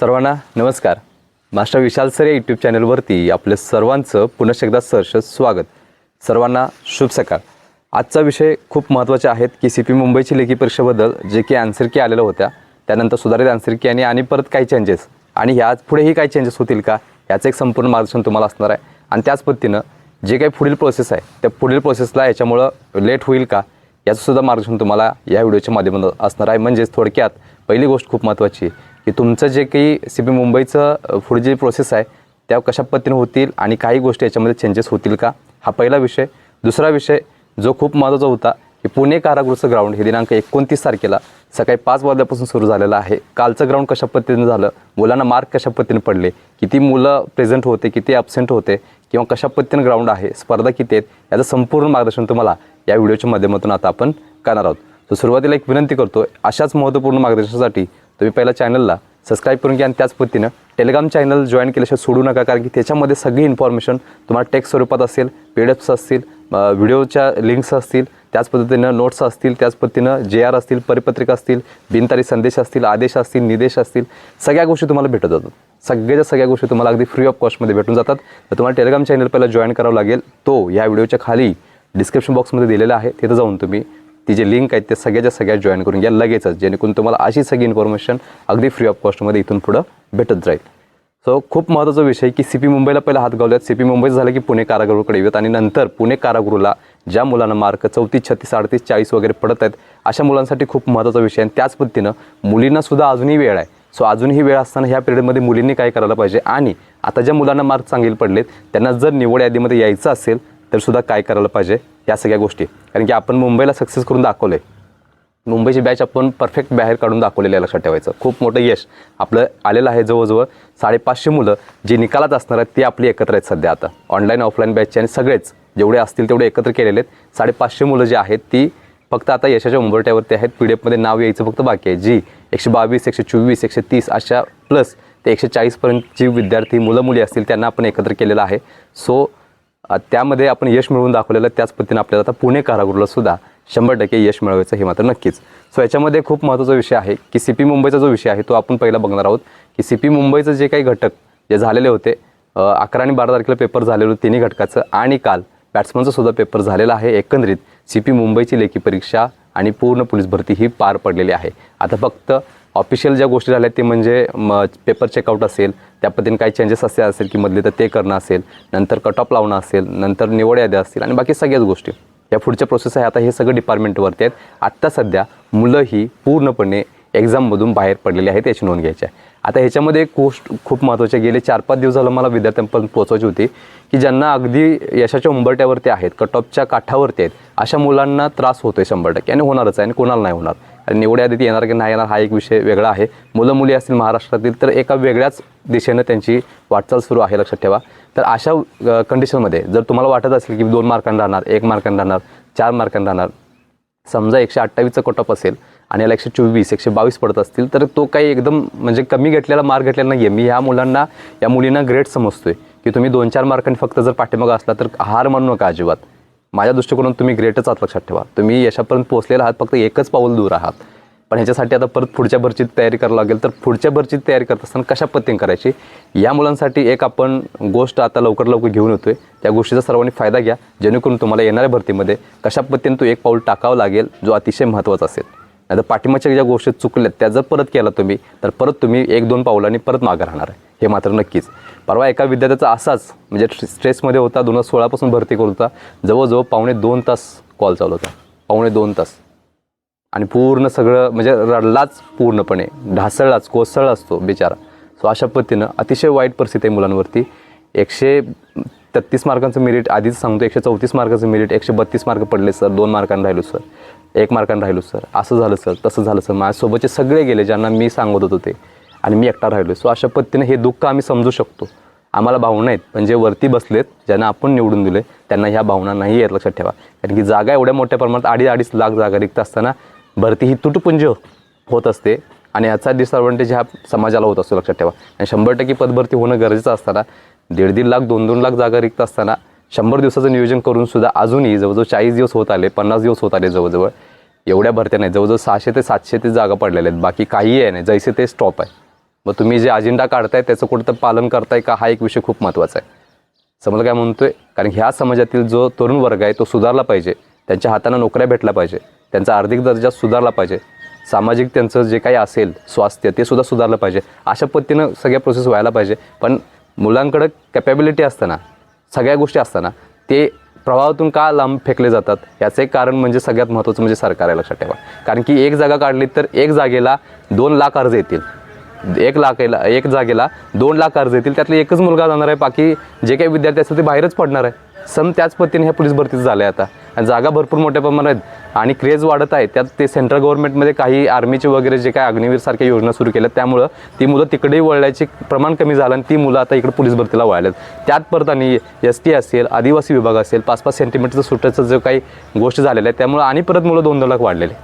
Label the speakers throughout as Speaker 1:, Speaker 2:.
Speaker 1: सर्वांना नमस्कार. Master Vishal sir या यूट्यूब चॅनलवरती आपल्या सर्वांचं पुनश्च एकदा सहर्ष स्वागत. सर्वांना शुभ सकाळ. आजचा विषय खूप महत्त्वाचे आहेत की सी पी मुंबईची लेखी परीक्षेबद्दल जे की आन्सर की आलेल्या होत्या त्यानंतर सुधारित आन्सर की आणि आणि परत काही चेंजेस आणि ह्या पुढेही काही चेंजेस होतील का याचं एक संपूर्ण मार्गदर्शन तुम्हाला असणार आहे. आणि त्याच पद्धतीनं जे काही पुढील प्रोसेस आहे त्या पुढील प्रोसेसला याच्यामुळं लेट होईल का याचंसुद्धा मार्गदर्शन तुम्हाला या व्हिडिओच्या माध्यमातून असणार आहे. म्हणजेच थोडक्यात पहिली गोष्ट खूप महत्त्वाची की तुमचं जे काही सी पी मुंबईचं पुढे जी प्रोसेस आहे त्या कशा पद्धतीने होतील आणि काही गोष्टी याच्यामध्ये चेंजेस होतील का? हा पहिला विषय. दुसरा विषय जो खूप महत्त्वाचा होता की पुणे कारागृहचं ग्राउंड हे दिनांक एकोणतीस तारखेला सकाळी पाच वाजल्यापासून सुरू झालेलं आहे. कालचं ग्राउंड कशा पद्धतीने झालं? मुलांना मार्क कशा पद्धतीने पडले? किती मुलं प्रेझेंट होते किती ॲबसेंट होते? किंवा कशा पद्धतीने ग्राउंड आहे? स्पर्धा किती आहेत? याचं संपूर्ण मार्गदर्शन तुम्हाला या व्हिडिओच्या माध्यमातून आता आपण करणार आहोत. तर सुरुवातीला एक विनंती करतो अशाच महत्त्वपूर्ण मार्गदर्शनासाठी तुम्ही पहिला चॅनलला सबस्क्राईब करून घ्या आणि त्याच पद्धतीनं टेलिग्राम चॅनल जॉईन केल्याशिवाय सोडू नका कारण की त्याच्यामध्ये सगळी इन्फॉर्मेशन तुम्हाला टेक्स्ट स्वरूपात असेल पी डी एफ्स असतील व्हिडिओच्या लिंक्स असतील त्याच पद्धतीनं नोट्स असतील त्याच पद्धतीनं जे आर असतील परिपत्रिका असतील बिनतारी संदेश असतील आदेश असतील निदेश असतील सगळ्या गोष्टी तुम्हाला भेटत जातात. सगळ्याच्या सगळ्या गोष्टी तुम्हाला अगदी फ्री ऑफ कॉस्टमध्ये भेटून जातात. तर तुम्हाला टेलिग्राम चॅनल पहिला जॉईन करावं लागेल. तो या व्हिडिओच्या खाली डिस्क्रिप्शन बॉक्समध्ये दिलेला आहे. तिथं जाऊन तुम्ही ती जे लिंक आहेत ते सगळ्याच्या सगळ्या जॉईन करून घ्या लगेचच जेणेकरून तुम्हाला अशी सगळी इन्फॉर्मेशन अगदी फ्री ऑफ कॉस्टमध्ये इथून पुढं भेटत जाईल. सो खूप महत्त्वाचा विषय की सी पी मुंबईला पहिला हात गावल्यात. सी पी मुंबईचं झालं की पुणे कारागृहाकडे येऊयात आणि नंतर पुणे कारागृहाला ज्या मुलांना मार्क चौतीस छत्तीस अडतीस चाळीस वगैरे पडत आहेत अशा मुलांसाठी खूप महत्त्वाचा विषय आणि त्याच पद्धतीनं मुलींनासुद्धा अजूनही वेळ आहे. सो अजूनही वेळ असताना ह्या पिरियडमध्ये मुलींनी काय करायला पाहिजे? आणि आता ज्या मुलांना मार्क चांगले पडलेत त्यांना जर निवड यादीमध्ये यायचं असेल तर सुद्धा काय करायला पाहिजे? या सगळ्या गोष्टी. कारण की आपण मुंबईला सक्सेस करून दाखवलं आहे मुंबईची बॅच आपण परफेक्ट बाहेर काढून दाखवलेली आहे लक्षात ठेवायचं. खूप मोठं यश आपलं आलेलं आहे जवळजवळ साडेपाचशे मुलं जी निकालात असणार आहेत ती आपली एकत्र आहेत सध्या आता. ऑनलाईन ऑफलाईन बॅचचे आणि सगळेच जेवढे असतील तेवढे एकत्र केलेले आहेत. साडेपाचशे मुलं जी आहेत ती फक्त आता यशाच्या उंबरट्यावरती आहेत. पी डी एफमध्ये नाव यायचं फक्त बाकी आहे. जी एकशे बावीस एकशे चोवीस एकशे तीस अशा प्लस ते एकशे चाळीसपर्यंतची विद्यार्थी मुलं मुली असतील त्यांना आपण एकत्र केलेलं आहे. सो त्यामध्ये आपण यश मिळवून दाखवलेलं त्याच पद्धतीने आपल्याला आता पुणे कारागृहाला सुद्धा शंभर टक्के यश मिळवायचं हे मात्र नक्कीच. सो याच्यामध्ये खूप महत्त्वाचा विषय आहे की सी पी मुंबईचा जो विषय आहे तो आपण पहिला बघणार आहोत की सी पी मुंबईचं जे काही घटक जे झालेले होते अकरा आणि बारा तारखेला पेपर झालेलं तिन्ही घटकाचं आणि काल बॅट्समनचा सुद्धा पेपर झालेला आहे. एकंदरीत सी पी मुंबईची लेखी परीक्षा आणि पूर्ण पोलीस भरती ही पार पडलेली आहे. आता फक्त ऑफिशियल ज्या गोष्टी झाल्या ते म्हणजे म पेपर चेकआउट असेल त्या पद्धतीने काही चेंजेस असे असेल की मधले तर ते करणं असेल नंतर कट ऑफ लावणं असेल नंतर निवड याद्या असतील आणि बाकी सगळ्याच गोष्टी. या पुढच्या प्रोसेस आहे आता हे सगळं डिपार्टमेंटवरती आहेत. आत्ता सध्या मुलं ही पूर्णपणे एक्झाममधून बाहेर पडलेली आहेत याची नोंद घ्यायची आहे. आता ह्याच्यामध्ये एक गोष्ट खूप महत्त्वाची गेले चार पाच दिवस झालं मला विद्यार्थ्यांपर्यंत पोहोचवायची होती की ज्यांना अगदी यशाच्या उंबरट्यावरती आहेत कट ऑफच्या काठावरती आहेत अशा मुलांना त्रास होतोय शंभर टक्के आणि होणारच आहे आणि कोणाला नाही होणार. आणि निवड यादीत येणार की नाही येणार हा एक विषय वेगळा आहे. मुलं मुली असतील महाराष्ट्रातील तर एका वेगळ्याच दिशेनं त्यांची वाटचाल सुरू आहे लक्षात ठेवा. तर अशा कंडिशनमध्ये जर तुम्हाला वाटत असेल की दोन मार्कांना राहणार एक मार्कांना राहणार चार मार्कांना राहणार समजा एकशे अठ्ठावीसचा कटअप असेल आणि याला एकशे चोवीस एकशे बावीस पडत असतील तर तो काही एकदम म्हणजे कमी घेतलेला मार्क घेतलेला नाही आहे मी ह्या मुलांना या मुलींना ग्रेट समजतोय की तुम्ही दोन चार मार्कांनी फक्त जर पाठीमागं असला तर हार मानू नका अजिबात. माझ्या दृष्टिकोनातून तुम्ही ग्रेटच आहात लक्षात ठेवा. तुम्ही यशापर्यंत पोहोचलेला आहात फक्त एकच पाऊल दूर आहात. पण ह्याच्यासाठी आता परत पुढच्या भरचीत तयारी करावं लागेल. तर पुढच्या भरचीत तयारी करत असताना कशा पद्धतीने करायची? या मुलांसाठी एक आपण गोष्ट आता लवकर लवकर घेऊन येतोय. त्या गोष्टीचा सर्वांनी फायदा घ्या. जेणेकरून तुम्हाला येणाऱ्या भरतीमध्ये कशा पद्धतीने तो एक पाऊल टाकावं लागेल जो अतिशय महत्त्वाचा असेल. नाही तर पाठिंबाच्या ज्या गोष्टी चुकल्यात त्या जर परत केला तुम्ही तर परत तुम्ही एक दोन पावलांनी परत मागं राहणार आहे. हे मात्र नक्कीच. परवा एका विद्यार्थ्याचा असाच म्हणजे स्ट्रेसमध्ये होता दोन हजार सोळापासून भरती करत होता. जवळजवळ पावणे दोन तास कॉल चालू होता. पावणे दोन तास. आणि पूर्ण सगळं म्हणजे रडलाच पूर्णपणे ढासळलाच कोसळला असतो बिचारा. सो अशा पद्धतीनं अतिशय वाईट परिस्थिती आहे मुलांवरती. एकशे तेहत्तीस मार्कांचं मेरिट आधीच सांगतो एकशे चौतीस मार्काचं मेरिट एकशे बत्तीस मार्क पडले सर. दोन मार्कांनी राहिलो सर. एक मार्कांनी राहिलो सर. असं झालं सर. तसं झालं सर. माझ्यासोबतचे सगळे गेले ज्यांना मी सांगत होतो ते. आणि मी एकटा राहिलो सो अशा पद्धतीने हे दुःख आम्ही समजू शकतो. आम्हाला भावना आहेत पण जे वरती बसलेत ज्यांना आपण निवडून दिले त्यांना ह्या भावना नाही आहेत लक्षात ठेवा. कारण की जागा एवढ्या मोठ्या प्रमाणात अडीच अडीच लाख जागा रिक्त असताना भरती ही तुटपुंज होत असते आणि याचा डिसअडव्हान्टेज ह्या समाजाला होत असतो लक्षात ठेवा. आणि शंभर टक्के पदभरती होणं गरजेचं असताना दीड दीड लाख दोन दोन लाख जागा रिक्त असताना शंभर दिवसाचं नियोजन करून सुद्धा अजूनही जवळजवळ चाळीस दिवस होत आले पन्नास दिवस होत आले जवळजवळ. एवढ्या भरत्या नाही जवळजवळ सहाशे ते सातशे ते जागा पडलेल्या आहेत. बाकी काही आहे नाही जैसे ते स्टॉप आहे. मग तुम्ही जे अजेंडा काढताय त्याचं कुठं पालन करताय का हा एक विषय खूप महत्त्वाचा आहे. समजा काय म्हणतोय? कारण ह्या समाजातील जो तरुण वर्ग आहे तो सुधारला पाहिजे. त्यांच्या हाताने नोकऱ्या भेटल्या पाहिजे. त्यांचा आर्थिक दर्जा सुधारला पाहिजे. सामाजिक त्यांचं जे काही असेल स्वास्थ्य ते सुद्धा सुधारलं पाहिजे. अशा पद्धतीनं सगळ्या प्रोसेस व्हायला पाहिजे. पण मुलांकडं कॅपॅबिलिटी असताना सगळ्या गोष्टी असताना ते प्रवाहातून का लांब फेकले जातात? याचं एक कारण म्हणजे सगळ्यात महत्त्वाचं म्हणजे सरकार आहे लक्षात ठेवा. कारण की एक जागा काढली तर एक जागेला दोन लाख अर्ज येतील. एक लाखेला एक जागेला दोन लाख अर्ज येतील. त्यातले एकच मुलगा जाणार आहे बाकी जे काही विद्यार्थी असतील ते बाहेरच पडणार आहे. सम त्याच पद्धतीने ह्या पोलीस भरतीच झाल्या आता. आणि जागा भरपूर मोठ्या प्रमाणात आहेत. आणि क्रेज वाढत आहे. त्यात ते सेंट्रल गव्हर्नमेंटमध्ये काही आर्मीचे वगैरे जे काही अग्निवीरसारख्या योजना सुरू केल्या त्यामुळं ती मुलं तिकडेही वळल्याचे प्रमाण कमी झालं आणि ती मुलं आता इकडे पोलीस भरतीला वळल्यात. त्यात परत आणि एस टी असेल आदिवासी विभाग असेल पाच पाच सेंटीमीटरचं सुटायचं जो काही गोष्ट झालेल्या आहे त्यामुळं आणि परत मुलं दोन दोन लाख वाढलेले.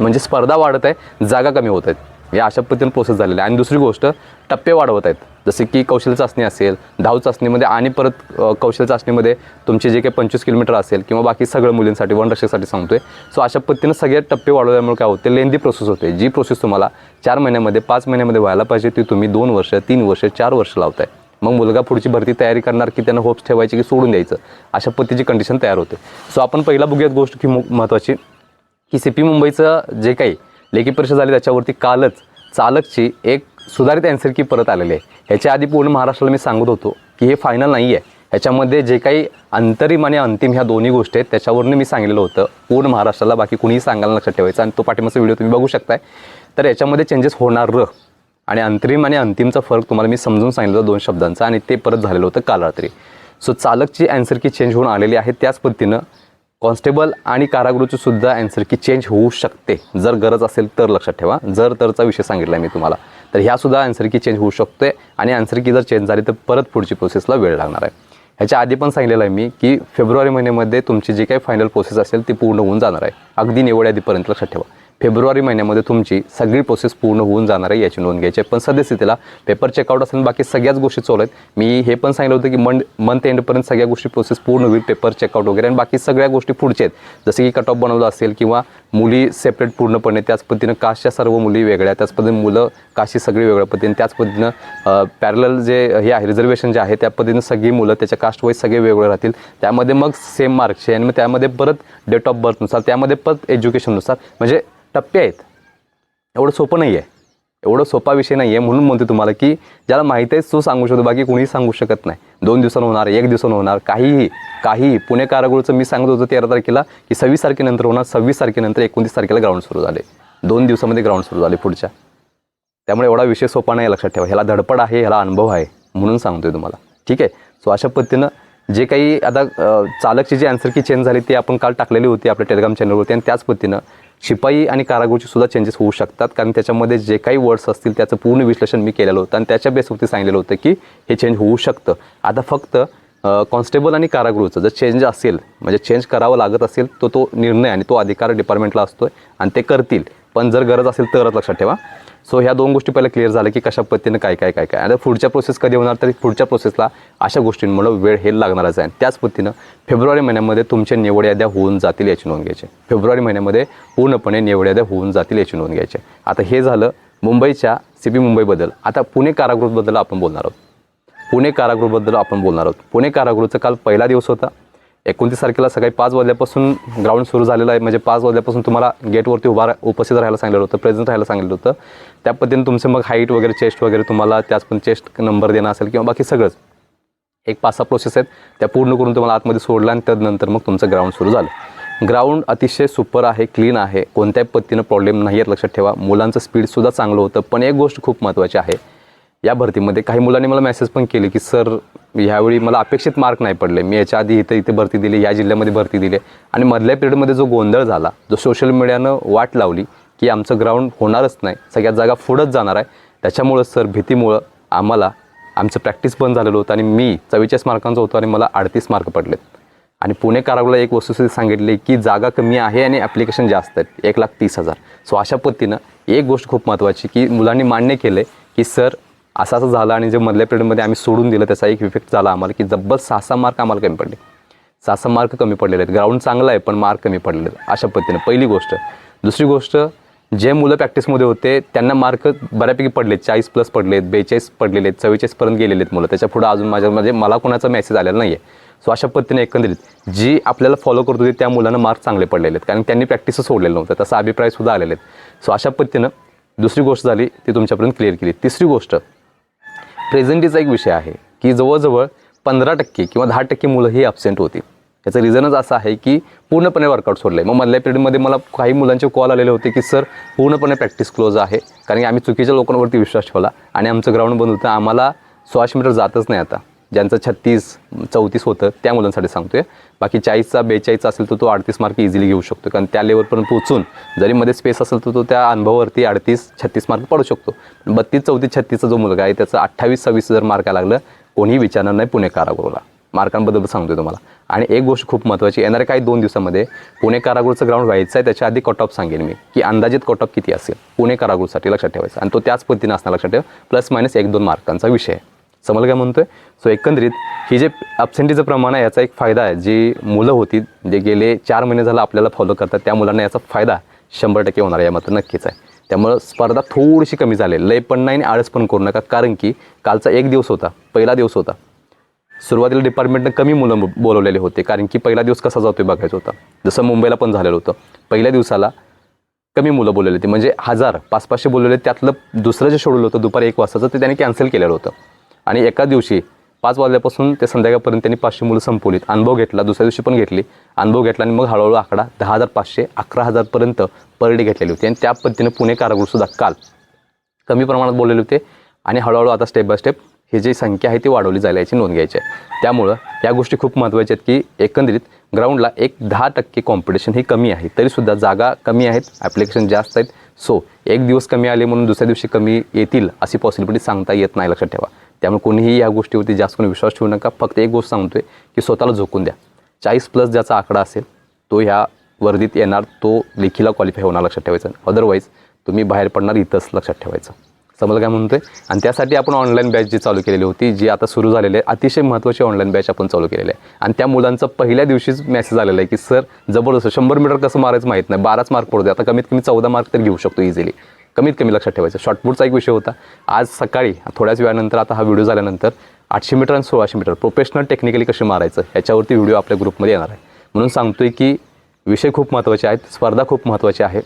Speaker 1: म्हणजे स्पर्धा वाढत आहे जागा कमी होत आहेत. या अशा पद्धतीने प्रोसेस झालेली आहे. आणि दुसरी गोष्ट टप्पे वाढवत आहेत. जसे की कौशल्य चाचणी असेल धाव चाचणीमध्ये आणि परत कौशल कौशल्य चाचणीमध्ये तुमचे जे काही पंचवीस किलोमीटर असेल किंवा बाकी सगळं मुलींसाठी वनरक्षकसाठी सांगतोय. सो अशा पद्धतीनं सगळे टप्पे वाढवल्यामुळे काय होते? लेंदी प्रोसेस होते. जी प्रोसेस तुम्हाला चार महिन्यामध्ये पाच महिन्यामध्ये व्हायला पाहिजे ती तुम्ही दोन वर्ष तीन वर्ष चार वर्ष लावताय. मग मुलगा पुढची भरती तयारी करणार की त्यांना होप्स ठेवायची की सोडून द्यायचं? अशा पद्धतीची कंडिशन तयार होते. सो आपण पहिला बघूयात गोष्ट की महत्त्वाची की सी पी मुंबईचं जे काही लेखी परीक्षा झाली त्याच्यावरती कालच चालकची एक सुधारित अँसर की परत आलेली आहे. ह्याच्या आधी पूर्ण महाराष्ट्राला मी सांगत होतो की हे फायनल नाही आहे. ह्याच्यामध्ये जे काही अंतरिम आणि अंतिम ह्या दोन्ही गोष्टी आहेत त्याच्यावरून मी सांगितलेलं होतं. पूर्ण महाराष्ट्राला बाकी कुणीही सांगायला लक्षात ठेवायचं आणि तो पाठिंबाचा व्हिडिओ तुम्ही बघू शकताय. तर याच्यामध्ये चेंजेस होणार र आणि अंतरिम आणि अंतिमचा फरक तुम्हाला मी समजून सांगितलं होतं दोन शब्दांचा आणि ते परत झालेलं होतं काल रात्री सो चालकची अँसर की चेंज होऊन आलेली आहे त्याच पद्धतीनं कॉन्स्टेबल आणि कारागृहाची सुद्धा अँसर की चेंज होऊ शकते. जर गरज असेल तर लक्षात ठेवा. जर तरचा विषय सांगितला मी तुम्हाला तर ह्यासुद्धा अँसर की चेंज होऊ शकते आणि अँसर की जर चेंज झाली तर परत पुढची प्रोसेसला वेळ लागणार आहे. ह्याच्या आधी पण सांगितलेलं आहे मी की फेब्रुवारी महिन्यामध्ये तुमची जी काही फायनल प्रोसेस असेल ती पूर्ण होऊन जाणार आहे. अगदी निवड आधीपर्यंत लक्षात ठेवा. फेब्रुवारी महिन्यामध्ये तुमची सगळी प्रोसेस पूर्ण होऊन जाणार आहे याची नोंद घ्यायची आहे. पण सद्यस्थितीला पेपर चेकआउट असेल बाकी सगळ्याच गोष्टी चालू आहेत. मी हे पण सांगितलं होतं की मंड मंथ एंडपर्यंत सगळ्या गोष्टी प्रोसेस पूर्ण होईल पेपर चेकआउट वगैरे. आणि बाकी सगळ्या गोष्टी पुढच्या आहेत. जसे की कट ऑफ बनवलं असेल किंवा मुली सेपरेट पूर्णपणे त्याच पद्धतीनं काशच्या सर्व मुली वेगळ्या त्याच पद्धतीने मुलं काशी सगळी वेगळ्या पद्धतीने त्याच पद्धतीनं पॅरल जे हे आहे रिझर्वेशन जे आहे त्या पद्धतीनं सगळी मुलं त्याच्या कास्ट वाईज सगळे वेगळे राहतील. त्यामध्ये मग सेम मार्क्सचे आणि मग त्यामध्ये परत डेट ऑफ बर्थनुसार त्यामध्ये परत एज्युकेशननुसार म्हणजे टप्पे आहेत. एवढं सोपं नाही आहे एवढं सोपा विषय नाही आहे म्हणून म्हणतो तुम्हाला की ज्याला माहीत आहे तो सांगू शकतो बाकी कुणीही सांगू शकत नाही. दोन दिवसानं होणार एक दिवसानं होणार काहीही काहीही. पुणे कारागृहाचं मी सांगत होतो तेरा तारखेला की सव्वीस तारखेनंतर होणार सव्वीस तारखेनंतर एकोणतीस तारखेला ग्राउंड सुरू झाले. दोन दिवसामध्ये ग्राउंड सुरू झाले पुढच्या. त्यामुळे एवढा विषय सोपा नाही लक्षात ठेवा. ह्याला धडपड आहे ह्याला अनुभव आहे म्हणून सांगतोय तुम्हाला. ठीक आहे? सो अशा पद्धतीनं जे काही आता चालकची जी आन्सर की चेंज झाली ती आपण काल टाकलेली होती आपल्या टेलिग्राम चॅनलवरती आणि त्याच पद्धतीनं शिपाई आणि कारागृहाची सुद्धा चेंजेस होऊ शकतात. कारण त्याच्यामध्ये जे काही वर्ड्स असतील त्याचं पूर्ण विश्लेषण मी केलेलं होतं. आणि त्याच्या बेसवरती सांगितलेलं होतं की हे चेंज होऊ शकतं. आता फक्त कॉन्स्टेबल आणि कारागृहचं जर चेंज असेल म्हणजे चेंज करावं लागत असेल तो तो निर्णय आणि तो अधिकार डिपार्टमेंटला असतो आहे आणि ते करतील. पण जर गरज असेल तरच लक्षात ठेवा. सो ह्या दोन गोष्टी पहिल्या क्लिअर झाल्या की कशा पद्धतीनं काय काय काय काय. आता पुढच्या प्रोसेस कधी होणार तर पुढच्या प्रोसेसला अशा गोष्टींमुळे वेळ हे लागणारच आहे. त्याच पद्धतीनं फेब्रुवारी महिन्यामध्ये तुमच्या निवड याद्या होऊन जातील याची नोंद घ्यायची. फेब्रुवारी महिन्यामध्ये पूर्णपणे निवड याद्या होऊन जातील याची नोंद घ्यायची. आता हे झालं मुंबईच्या सी पी मुंबईबद्दल आता पुणे कारागृहाबद्दल आपण बोलणार आहोत. पुणे कारागृहाबद्दल आपण बोलणार आहोत. पुणे कारागृहाचा काल पहिला दिवस होता. एकोणतीस तारखेला सकाळी पाच वाजल्यापासून ग्राउंड सुरू झालेलं आहे. म्हणजे पाच वाजल्यापासून तुम्हाला गेटवरती उभा उपस्थित राहायला सांगितलं होतं प्रेझेंट राहायला सांगितलं होतं. त्या पद्धतीने तुमचं मग हाईट वगैरे चेस्ट वगैरे तुम्हाला त्याच पण चेस्ट नंबर देणं असेल किंवा बाकी सगळंच. एक पाच सहा प्रोसेस आहेत त्या पूर्ण करून तुम्हाला आतमध्ये सोडलं आणि त्यानंतर मग तुमचं ग्राउंड सुरू झालं. ग्राउंड अतिशय सुपर आहे क्लीन आहे. कोणत्याही पद्धतीनं प्रॉब्लेम नाही आहेत लक्षात ठेवा. मुलांचं स्पीडसुद्धा चांगलं होतं पण एक गोष्ट खूप महत्त्वाची आहे. या भरतीमध्ये काही मुलांनी मला मेसेज पण केले की सर ह्यावेळी मला अपेक्षित मार्क नाही पडले. मी याच्या आधी इथं इथे भरती दिली या जिल्ह्यामध्ये भरती दिली. आणि मधल्या पिरियडमध्ये जो गोंधळ झाला जो सोशल मीडियानं वाट लावली की आमचं ग्राउंड होणारच नाही सगळ्यात जागा पुढंच जाणार आहे. त्याच्यामुळं सर भीतीमुळं आम्हाला आमचं प्रॅक्टिस बंद झालेलं होतं आणि मी चव्वेचाळीस मार्कांचं होतो आणि मला अडतीस मार्क पडलेत. आणि पुणे कारागृहाला एक वस्तुस्थिती सांगितली की जागा कमी आहे आणि ॲप्लिकेशन जास्त आहेत एक लाख तीस हजार. सो अशा पद्धतीनं एक गोष्ट खूप महत्त्वाची की मुलांनी मान्य केलं की सर असं असं झालं आणि जे मधल्या पिरियडमध्ये आम्ही सोडून दिलं त्याचा एक इफेक्ट झाला आम्हाला की जब्बल सहा सहा मार्क आम्हाला कमी पडले. सहा सहा मार्क कमी पडलेले आहेत. ग्राउंड चांगला आहे पण मार्क कमी पडलेले आहेत अशा पद्धतीनं. पहिली गोष्ट. दुसरी गोष्ट जे मुलं प्रॅक्टिसमध्ये होते त्यांना मार्क बऱ्यापैकी पडलेत. चाळीस प्लस पडलेत बेचाळीस पडलेले आहेत चव्वेचाळीसपर्यंत गेलेले आहेत मुलं. त्याच्या पुढे अजून माझ्या म्हणजे मला कोणाचा मेसेज आलेला नाही आहे सो अशा पद्धतीने एकंदरीत जी आपल्याला फॉलो करत होती त्या मुलांना मार्क चांगले पडलेले आहेत. कारण त्यांनी प्रॅक्टिसच सोडलेलं नव्हतं. तसा अभिप्रायसुद्धा आलेले आहेत. सो अशा पद्धतीनं दुसरी गोष्ट झाली ती तुमच्यापर्यंत क्लिअर केली. तिसरी गोष्ट प्रेझेंटीचा एक विषय आहे की जवळजवळ पंधरा टक्के किंवा दहा टक्के मुलं ही ॲबसेंट होती. याचं रिझनच असं आहे की पूर्णपणे वर्कआउट सोडलं आहे मग मधल्या पिरियडमध्ये मला काही मुलांचे कॉल आलेले होते की सर पूर्णपणे प्रॅक्टिस क्लोज आहे. कारण की आम्ही चुकीच्या लोकांवरती विश्वास ठेवला आणि आमचं ग्राउंड बंद होतं. आम्हाला सोळाशे मीटर जातच नाही आता. ज्यांचं छत्तीस चौतीस होतं त्या मुलांसाठी सांगतोय. बाकी चाळीसचा बेचाळीसचा असेल तर तो अडतीस मार्क इझिली घेऊ शकतो. कारण त्या लेवलपर्यंत पोहोचून जरी मध्ये स्पेस असेल तर तो त्या अनुभवावरती अडतीस छत्तीस मार्क पडू शकतो. बत्तीस चौतीस छत्तीसचा जो मुलगा आहे त्याचं अठ्ठावीस सव्वीस जर मार्क लागलं कोणीही विचारणार नाही पुणे कारागृहाला. मार्कांबद्दल सांगतोय तुम्हाला. आणि एक गोष्ट खूप महत्त्वाची येणाऱ्या काही दोन दिवसामध्ये पुणे कारागृहचं ग्राउंड व्हायचं आहे त्याच्या आधी कट ऑफ सांगेन मी की अंदाजित कट ऑफ किती असेल? पुणे कारागृहसाठी लक्षात ठेवायचं. आणि तो त्याच पद्धतीने असणार लक्षात ठेवा. प्लस मायनस एक दोन मार्कांचा विषय आहे. समजलं काय म्हणतोय? सो एकंदरीत ही जे ॲबसेंटीचं प्रमाण आहे याचा एक फायदा आहे. जी मुलं होती जे गेले चार महिने झालं आपल्याला फॉलो करतात त्या मुलांना याचा फायदा शंभर टक्के होणार आहे या मात्र नक्कीच आहे. त्यामुळं स्पर्धा थोडीशी कमी झाली. लय पण नाही आणि आळस पण करू नका कारण की कालचा एक दिवस होता पहिला दिवस होता. सुरुवातीला डिपार्टमेंटनं कमी मुलं बोलवलेले होते कारण की पहिला दिवस कसा जातोय बघायचं होता. जसं मुंबईला पण झालेलं होतं. पहिल्या दिवसाला कमी मुलं बोललेली होती. म्हणजे हजार पाच पाचशे बोललेले त्यातलं दुसरं जे शेड्यूल होतं दुपारी एक वाजताचं ते त्यांनी कॅन्सल केलेलं होतं. आणि एका दिवशी पाच वाजल्यापासून ते संध्याकाळपर्यंत त्यांनी पाचशे मुलं संपवलीत. अनुभव घेतला दुसऱ्या दिवशी पण घेतली. अनुभव घेतला आणि मग हळूहळू आकडा दहा हजार पाचशे अकरा हजारपर्यंत पर डे घेतलेली होती. आणि त्या पद्धतीने पुणे कारागृहसुद्धा काल कमी प्रमाणात बोललेले होते. आणि हळूहळू आता स्टेप बाय स्टेप ही जी संख्या आहे ती वाढवली जायला याची नोंद घ्यायची आहे. त्यामुळं या गोष्टी खूप महत्त्वाच्या आहेत की एकंदरीत ग्राउंडला एक दहा टक्के कॉम्पिटिशन ही कमी आहे. तरीसुद्धा जागा कमी आहेत ॲप्लिकेशन जास्त आहेत. सो एक दिवस कमी आले म्हणून दुसऱ्या दिवशी कमी येतील अशी पॉसिबिलिटी सांगता येत नाही लक्षात ठेवा. त्यामुळे कोणीही या गोष्टीवरती जास्त कोणी विश्वास ठेवू नका. फक्त एक गोष्ट सांगतोय की स्वतःला झोकून द्या. चाळीस प्लस ज्याचा आकडा असेल तो ह्या वर्दीत येणार तो लेखीला क्वालिफाय होणार लक्षात ठेवायचं. अदरवाईज तुम्ही बाहेर पडणार इथंच लक्षात ठेवायचं. समजलं काय म्हणतोय? आणि त्यासाठी आपण ऑनलाईन बॅच जी चालू केलेली होती जी आता सुरू झालेली आहे अतिशय महत्त्वाची ऑनलाईन बॅच आपण चालू केलेली आहे. आणि त्या मुलांचं पहिल्या दिवशीच मेसेज आलेला आहे की सर जबरदस्त शंभर मीटर कसं मारायचं माहीत नाही बाराच मार्क पडतो आता कमीत कमी चौदा मार्क तर घेऊ शकतो इझिली कमीत कमी लक्षात ठेवायचं. शॉर्टपुटचा एक विषय होता. आज सकाळी थोड्याच वेळानंतर आता हा व्हिडिओ झाल्यानंतर आठशे मीटर आणि सोळाशे मीटर प्रोफेशनल टेक्निकली कसे मारायचं याच्यावरती व्हिडिओ आपल्या ग्रुपमध्ये येणार आहे. म्हणून सांगतोय की विषय खूप महत्त्वाचे आहेत स्पर्धा खूप महत्त्वाची आहे.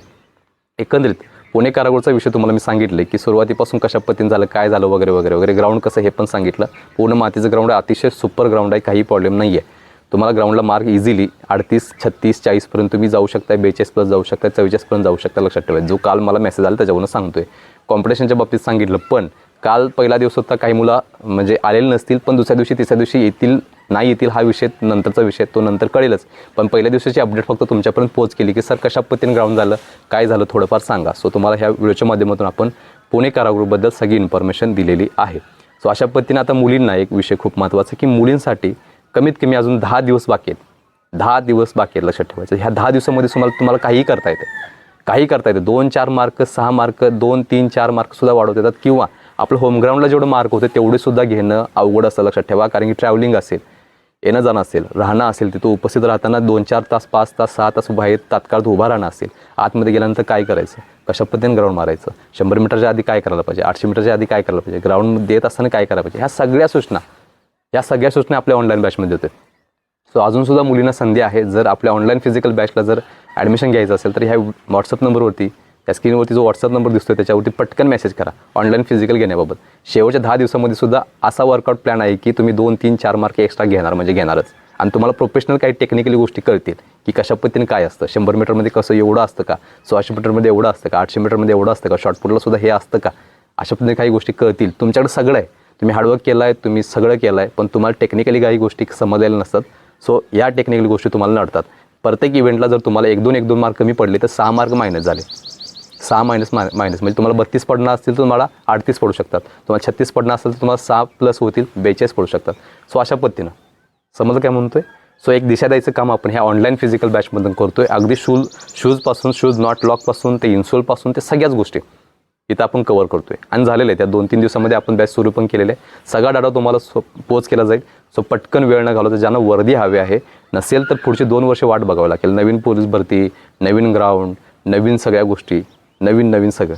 Speaker 1: एकंदरीत पुणे कारागृहचा विषय तुम्हाला मी सांगितले की सुरुवातीपासून कशा पद्धतीने झालं काय झालं वगैरे वगैरे वगैरे ग्राउंड कसं हे पण सांगितलं. पूर्ण मातीचं ग्राउंड अतिशय सुपर ग्राउंड आहे काही प्रॉब्लेम नाही आहे तुम्हाला ग्राउंडला मार्क इझिली अडतीस छत्तीस चाळीसपर्यंत तुम्ही जाऊ शकता बेचाळीस प्लस जाऊ शकता चव्वेचाळीसपर्यंत जाऊ शकता लक्षात ठेवायचं जो काल मला मेसेज आला त्याच्यावरून सांगतोय. कॉम्पिटिशनच्या बाबतीत सांगितलं पण काल पहिला दिवस होता काही मुलं म्हणजे आलेले नसतील पण दुसऱ्या दिवशी तिसऱ्या दिवशी येतील नाही येतील हा विषय नंतरचा विषय तो नंतर कळेलच. पण पहिल्या दिवसाची अपडेट फक्त तुमच्यापर्यंत पोच केली की सर कशा पद्धतीने ग्राउंड झालं काय झालं थोडंफार सांगा. सो तुम्हाला ह्या व्हिडिओच्या माध्यमातून आपण पुणे कारागृहबद्दल सगळी इन्फॉर्मेशन दिलेली आहे. सो अशा पद्धतीने आता मुलींना एक विषय खूप महत्त्वाचा की मुलींसाठी कमीत कमी अजून दहा दिवस बाकी आहेत. दहा दिवस बाकी आहेत लक्षात ठेवायचं. ह्या दहा दिवसामध्ये तुम्हाला तुम्हाला काहीही करता येते. काही करता येते. दोन चार मार्क सहा मार्क दोन तीन चार मार्कसुद्धा वाढवता येतात. किंवा आपलं होमग्राऊंडला जेवढं मार्क होते तेवढे सुद्धा घेणं अवघड असतं लक्षात ठेवा. कारण की ट्रॅव्हलिंग असेल येणं जाणं असेल राहणं असेल तिथं उपस्थित राहताना दोन चार तास पाच तास सहा तास उभा आहेत तात्काळ उभा राहणं असेल. आतमध्ये गेल्यानंतर काय करायचं? कशा पद्धतीने ग्राउंड मारायचं? शंभर मीटरच्या आधी काय करायला पाहिजे? आठशे मीटरच्या आधी काय करायला पाहिजे? ग्राउंड देत असताना काय करायला पाहिजे? ह्या सगळ्या सूचना या सगळ्या सूचना आपल्या ऑनलाईन बॅचमध्ये देते सो अजूनसुद्धा मुलींना संधी आहे. जर आपल्या ऑनलाईन फिजिकल बॅचला जर ॲडमिशन घ्यायचं असेल तर ह्या व्हॉट्सअप नंबरवरती त्या स्क्रीनवरती जो व्हॉट्सअप नंबर दिसतो त्याच्यावरती पटकन मेसेज करा. ऑनलाईन फिजिकल घेण्याबाबत. शेवटच्या दहा दिवसामध्ये सुद्धा असा वर्कआउट प्लॅन आहे की तुम्ही दोन तीन चार मार्क एक्स्ट्रा घेणार म्हणजे घेणारच. आणि तुम्हाला प्रोफेशनल काही टेक्निकली गोष्टी कळतील की कशा पद्धतीने काय असतं. शंभर मीटरमध्ये कसं एवढं असतं का? सोळाशे मीटरमध्ये एवढं असतं का? आठशे मीटरमध्ये एवढं असतं का? शॉर्टपुटला सुद्धा हे असतं का? अशा पद्धतीने काही गोष्टी कळतील. तुमच्याकडे सगळं आहे. तुम्ही हार्डवर्क केलं आहे तुम्ही सगळं केलं आहे पण तुम्हाला टेक्निकली काही गोष्टी समजलेल्या नसतात. सो या टेक्निकल गोष्टी तुम्हाला नडतात. प्रत्येक इव्हेंटला जर तुम्हाला एक दोन एक दोन मार्क कमी पडले तर सहा मार्क मायनस झाले. सहा मायनस माय मायनस म्हणजे तुम्हाला बत्तीस पडणार असतील तर तुम्हाला अडतीस पडू शकतात. तुम्हाला छत्तीस पडणार असेल तर तुम्हाला सहा प्लस होतील बेचाळीस पडू शकतात. सो अशा पद्धतीनं. समजलं काय म्हणतो आहे सो एक दिशा द्यायचं काम आपण ह्या ऑनलाईन फिजिकल बॅचमधून करतो आहे अगदी शूज शूजपासून शूज नॉट लॉकपासून ते इन्सोलपासून ते सगळ्याच गोष्टी. इथं आपण कवर करतोय. आणि झालेलं आहे त्या दोन तीन दिवसामध्ये आपण बॅच सुरू पण केलेलं आहे. सगळा डाटा तुम्हाला सो पोच केला जाईल. सो पटकन वेळ न घालवता ज्यांना वर्दी हवी आहे नसेल तर पुढची दोन वर्ष वाट बघावी लागेल. नवीन पोलीस भरती नवीन ग्राउंड नवीन सगळ्या गोष्टी नवीन नवीन सगळं.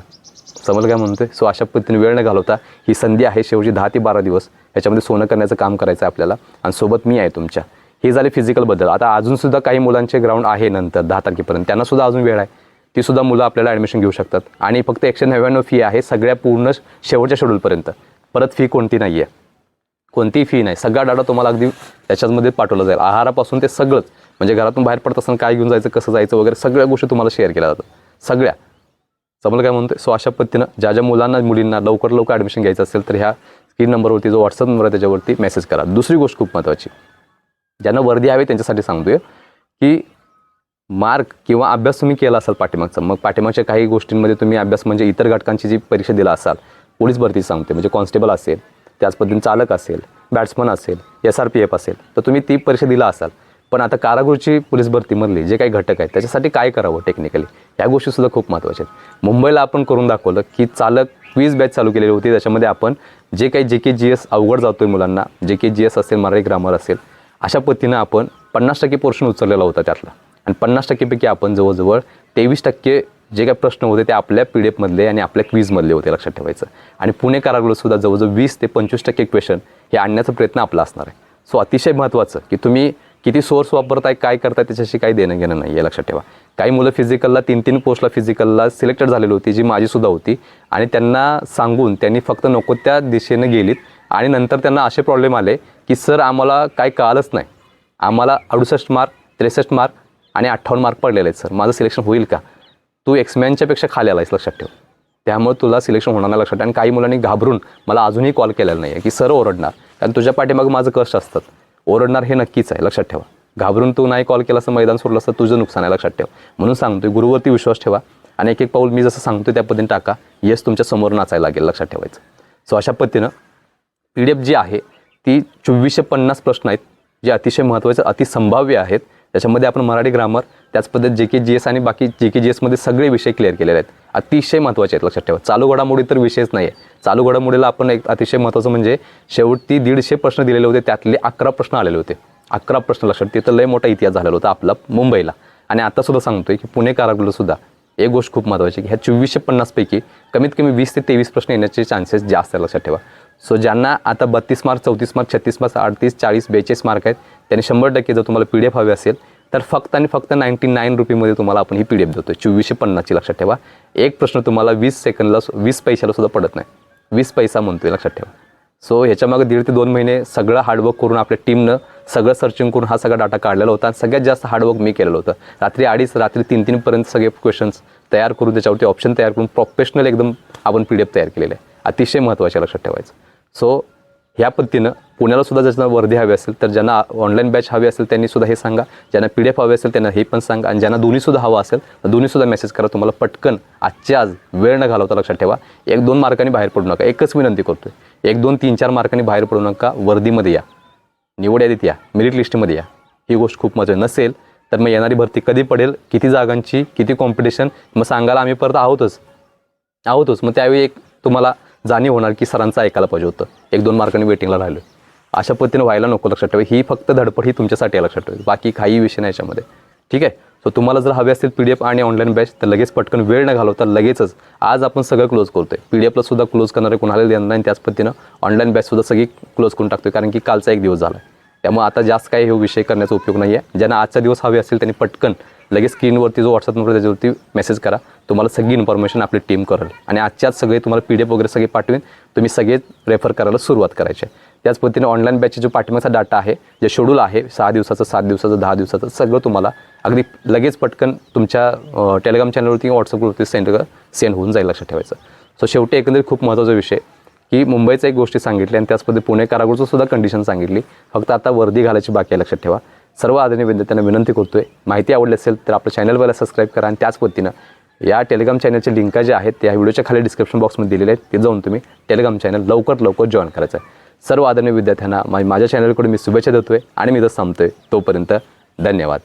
Speaker 1: समजलं काय म्हणतोय? सो अशा पद्धतीने वेळ न घालवता ही संधी आहे शेवटची दहा ते बारा दिवस. याच्यामध्ये सोनं करण्याचं काम करायचं आहे आपल्याला. आणि सोबत मी आहे तुमच्या. हे झाले फिजिकल बदल. आता अजूनसुद्धा काही मुलांचे ग्राउंड आहे नंतर दहा तारखेपर्यंत. त्यांनासुद्धा अजून वेळ आहे. ती सुद्धा मुलं आपल्याला ॲडमिशन घेऊ शकतात. आणि फक्त एकशे नव्याण्णव फी आहे सगळ्या पूर्ण शेवटच्या शेड्यूलपर्यंत परत फी कोणती नाही आहे कोणतीही फी नाही. सगळा डाटा तुम्हाला अगदी त्याच्यामध्ये पाठवला जाईल. आहारापासून ते सगळंच. म्हणजे घरातून बाहेर पडत असताना काय घेऊन जायचं कसं जायचं वगैरे सगळ्या गोष्टी तुम्हाला शेअर केल्या जातात. सगळ्या. समजलं काय म्हणतो सो अशा पद्धतीनं ज्या ज्या मुलांना मुलींना लवकर लवकर ॲडमिशन घ्यायचं असेल तर ह्या स्क्रीन नंबरवरती जो व्हॉट्सअप नंबर आहे त्याच्यावरती मेसेज करा. दुसरी गोष्ट खूप महत्त्वाची ज्यांना वर्दी हवी त्यांच्यासाठी सांगतोय की मार्क किंवा अभ्यास तुम्ही केला असाल पाठीमागचा मग पाठीमागच्या काही गोष्टींमध्ये तुम्ही अभ्यास म्हणजे इतर घटकांची जी परीक्षा दिला असाल पोलीस भरती सांगते म्हणजे कॉन्स्टेबल असेल त्याच पद्धतीने चालक असेल बॅट्समन असेल एस आर पी एफ असेल तर तुम्ही ती परीक्षा दिला असाल. पण आता कारागृहची पोलीस भरतीमधली जे काही घटक आहेत त्याच्यासाठी काय करावं टेक्निकली ह्या गोष्टीसुद्धा खूप महत्त्वाच्या आहेत. मुंबईला आपण करून दाखवलं की चालक क्वीज बॅच चालू केलेली होती त्याच्यामध्ये आपण जे काही जे के जी एस अवघड जातो आहे मुलांना जे के जी एस असेल मराठी ग्रामर असेल अशा पद्धतीनं आपण पन्नास टक्के पोर्शन उचललेला होता त्यातला. आणि पन्नास टक्केपैकी आपण जवळजवळ तेवीस टक्के जे काही प्रश्न होते ते आपल्या पी डी एफमधले आणि आपल्या क्वीजमधले होते लक्षात ठेवायचं. आणि पुणे कारागृहसुद्धा जवळजवळ वीस ते पंचवीस टक्के क्वेश्चन हे आणण्याचा प्रयत्न आपला असणार आहे. सो अतिशय महत्त्वाचं की तुम्ही किती सोर्स वापरताय काय करताय त्याच्याशी काही देणं घेणं नाही आहे लक्षात ठेवा. काही मुलं फिजिकलला तीन तीन पोस्टला फिजिकलला सिलेक्टेड झालेली होती जी माझीसुद्धा होती. आणि त्यांना सांगून त्यांनी फक्त नको त्या दिशेनं गेलीत. आणि नंतर त्यांना असे प्रॉब्लेम आले की सर आम्हाला काय कळालंच नाही. आम्हाला अडुसष्ट मार्क त्रेसष्ट मार्क आणि अठ्ठावन्न मार्क पडलेले आहेत सर माझं सिलेक्शन होईल का? तू एक्समॅनच्यापेक्षा खाली खाली आलायस लक्षात ठेव. त्यामुळे तुला सिलेक्शन होणार नाही लक्षात आणि काही मुलांनी घाबरून मला अजूनही कॉल केलेला नाही आहे की सर ओरडणार. कारण तुझ्या पाठीमागं माझं कष्ट असतात. ओरडणार हे नक्कीच आहे लक्षात ठेवा. घाबरून तू नाही कॉल केला असं मैदान सोडलं असतं तुझं नुकसान आहे लक्षात ठेव. म्हणून सांगतोय गुरुवरती विश्वास ठेवा. आणि एक एक पाऊल मी जसं सांगतोय त्या पद्धतीने टाका. यस तुमच्यासमोर नाचायला लागेल लक्षात ठेवायचं. सो अशा पद्धतीनं पी डी एफ जी आहे ती चोवीसशे पन्नास प्रश्न आहेत जे अतिशय महत्त्वाचे अतिसंभाव्य आहेत. त्याच्यामध्ये आपण मराठी ग्रामर त्याच पद्धत जे के जी एस आणि बाकी जे के जी एसमध्ये सगळे विषय क्लिअर केलेले आहेत. अतिशय महत्त्वाचे आहेत लक्षात ठेवा. चालू घडामोडी तर विषयच नाही आहे चालू घडामोडीला आपण एक अतिशय महत्त्वाचं म्हणजे शेवटी दीडशे प्रश्न दिलेले होते त्यातले अकरा प्रश्न आलेले होते. अकरा प्रश्न लक्षात तिथं लय मोठा इतिहास झालेला होता आपला मुंबईला. आणि आतासुद्धा सांगतोय की पुणे कारागृहसुद्धा एक गोष्ट खूप महत्त्वाची आहे की ह्या चोवीसशे पन्नासपैकी कमीत कमी वीस ते तेवीस प्रश्न येण्याचे चान्सेस जास्त आहे लक्षात ठेवा. सो ज्यांना आता बत्तीस मार्क चौतीस मार्क छत्तीस मार्क अडतीस चाळीस बेचाळीस मार्क आहेत त्यांनी शंभर टक्के जर तुम्हाला पी डी एफ हवी असेल तर फक्त आणि फक्त नाईन्टी नाईन रुपीमध्ये तुम्हाला आपण ही पी डी एफ देतो चोवीसशे पन्नासची लक्षात ठेवा. एक प्रश्न तुम्हाला वीस सेकंदला वीस पैशाला सुद्धा पडत नाही. वीस पैसा म्हणतोय लक्षात ठेवा. सो ह्याच्यामागे दीड ते दोन महिने सगळं हार्डवर्क करून आपल्या टीमनं सगळं सर्चिंग करून हा सगळा डाटा काढलेला होता. आणि सगळ्यात जास्त हार्डवर्क मी केलेलं होतं. रात्री अडीच रात्री तीन तीनपर्यंत सगळे क्वेश्चन्स तयार करून त्याच्यावरती ऑप्शन तयार करून प्रोफेशनल एकदम आपण पी डी एफ तयार केलेलं आहे. अतिशय महत्त्वाचे लक्षात ठेवायचं. सो ह्या पद्धतीनं पुण्याला सुद्धा ज्यांना वर्दी हवी असेल तर ज्यांना ऑनलाईन बॅच हवी असेल त्यांनी सुद्धा हे सांगा. ज्यांना पी डी एफ हवी असेल त्यांना हे पण सांगा. आणि ज्यांना दोन्हीसुद्धा हवं असेल तर दोन्हीसुद्धा मेसेज करा. तुम्हाला पटकन आजच्या आज वेळ न घालवता लक्षात ठेवा. एक दोन मार्कांनी बाहेर पडू नका. एकच विनंती करतोय. एक दोन तीन चार मार्कांनी बाहेर पडू नका. वर्दीमध्ये या. निवड यादीत या. मेरिट लिस्टमध्ये या. ही गोष्ट खूप मजा नसेल तर मग येणारी भरती कधी पडेल किती जागांची किती कॉम्पिटिशन मग सांगायला आम्ही परत आहोतच. आहोतच. मग त्यावेळी एक तुम्हाला जाणीव होणार की सरांचं ऐकायला पाहिजे होतं. एक दोन मार्कांनी वेटिंगला राहिलो. अशा पद्धतीने व्हायला नको लक्षात ठेवा. ही फक्त धडपड ही तुमच्यासाठी लक्षात ठेवा. बाकी काही विषय नाही याच्यामध्ये. ठीक आहे? सो तुम्हाला जर हवे असतील पी डी एफ आणि ऑनलाईन बॅच तर लगेच पटकन वेळ न घालवता लगेचच आज आपण सगळं क्लोज करतोय. पी डी एफला सुद्धा क्लोज करणारे कोणाला देणार नाही. त्याच पद्धतीनं ऑनलाईन बॅचसुद्धा सगळी क्लोज करून टाकतोय. कारण की कालचा एक दिवस झाला. त्यामुळे आता जास्त काही हे विषय करण्याचा उपयोग नाही आहे ज्यांना आजचा दिवस हवे असेल त्यांनी पटकन लगेच स्क्रीनवरती जो व्हॉट्सअप नंबर त्याच्यावरती मेसेज करा. तुम्हाला सगळी इन्फॉर्मेशन आपली टीम करेल. आणि आजच्याच सगळे तुम्हाला पी डी एफ वगैरे सगळे पाठवेन. तुम्ही सगळे रेफर करायला सुरुवात करायची त्याच पद्धतीने ऑनलाईन बॅचचे जो पाठिंबाचा डाटा आहे जे शेड्यूल आहे सहा दिवसाचं सात दिवसाचं दहा दिवसाचं सगळं तुम्हाला अगदी लगेच पटकन तुमच्या टेलिग्राम चॅनलवरती व्हॉट्सअपवरती सेंड सेंड होऊन जाईल लक्षात ठेवायचं. सो शेवटी एकंदरीत खूप महत्त्वाचा विषय की मुंबईचा एक गोष्टी सांगितली आणि त्याच पद्धती पुणे कारागृहचं सुद्धा कंडिशन सांगितली. फक्त आता वर्दी घालायची बाकी आहे लक्षात ठेवा. सर्व आदरणीय विद्यार्थ्यांना विनंती करतो आहे माहिती आवडली असेल तर आपल्या चॅनलवाला सबस्क्राईब करा आणि त्याच पद्धतीनं या टेलिग्राम चॅनलचे लिंक जे आहेत त्या व्हिडिओच्या खाली डिस्क्रिप्शन बॉक्समध्ये दिलेले आहेत. ते जाऊन तुम्ही टेलिग्राम चॅनल लवकर लवकर जॉईन करायचं आहे. सर्व आदरणीय विद्यार्थ्यांना माझ्या चॅनलकडून मी शुभेच्छा आहे आणि मी जर आहे तोपर्यंत धन्यवाद.